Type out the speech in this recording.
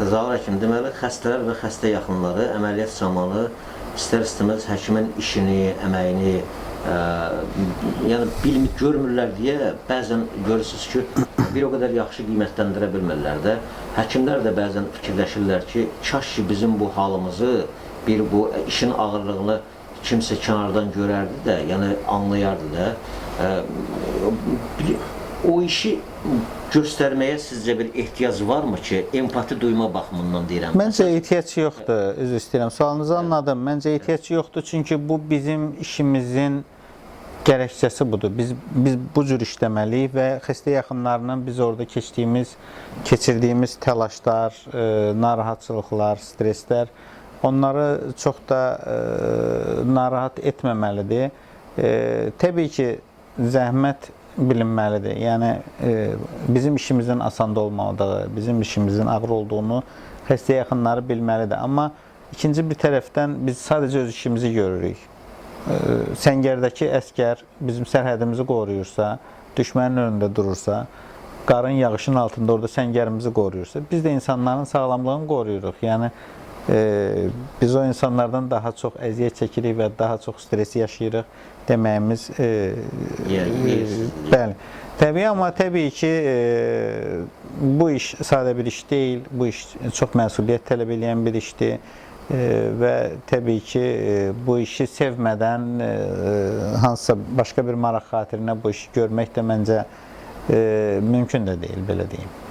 Zaur həkim, deməli xəstələr və xəstə yaxınları əməliyyat zamanı istər-istəməz həkimin işini, əməyini ə, yəni bilmir, görmürlər deyə bəzən görürsüz ki, bir o qədər yaxşı qiymətləndirə bilmirlər də. Həkimlər də bəzən fikirləşirlər ki, kaş ki bizim bu halımızı, bir bu işin ağırlığını kimsə kənardan görərdi də, yəni anlayardı da. Bir- o işi göstərməyə sizcə bir ehtiyac varmı ki, empati duyma baxımından deyirəm. Məncə ehtiyac yoxdur. Üzr istəyirəm. Sualınızı anladım. Məncə ehtiyac yoxdur çünki bu bizim işimizin gərəkçəsi budur. Biz biz bu cür işləməliyik və xəstə yaxınlarının biz orada keçdiyimiz, keçirdiyimiz təlaşlar, e, narahatçılıqlar, stresslər onları çox da e, narahat etməməlidir. E, təbii ki, zəhmət bilinməlidir. Yəni e, bizim işimizin asan olmadığı, bizim işimizin ağır olduğunu xəstə yaxınları bilməlidir. Amma ikinci bir tərəfdən biz sadəcə öz işimizi görürük. E, Səngərdəki əskər bizim sərhədimizi qoruyursa, düşmənin önündə durursa, qarın yağışın altında orada səngərimizi qoruyursa, biz də insanların sağlamlığını qoruyuruq. Yəni e, biz o insanlardan daha çox əziyyət çəkirik və daha çox stres yaşayırıq deməyimiz e, Yəni, e, bəli. Təbii amma təbii ki, e, bu iş sadə bir iş deyil. Bu iş çox məsuliyyət tələb edən bir işdir. E, və təbii ki, e, bu işi sevmədən e, hansısa başqa bir maraq xatirinə bu işi görmək də məncə e, mümkün də deyil, belə deyim.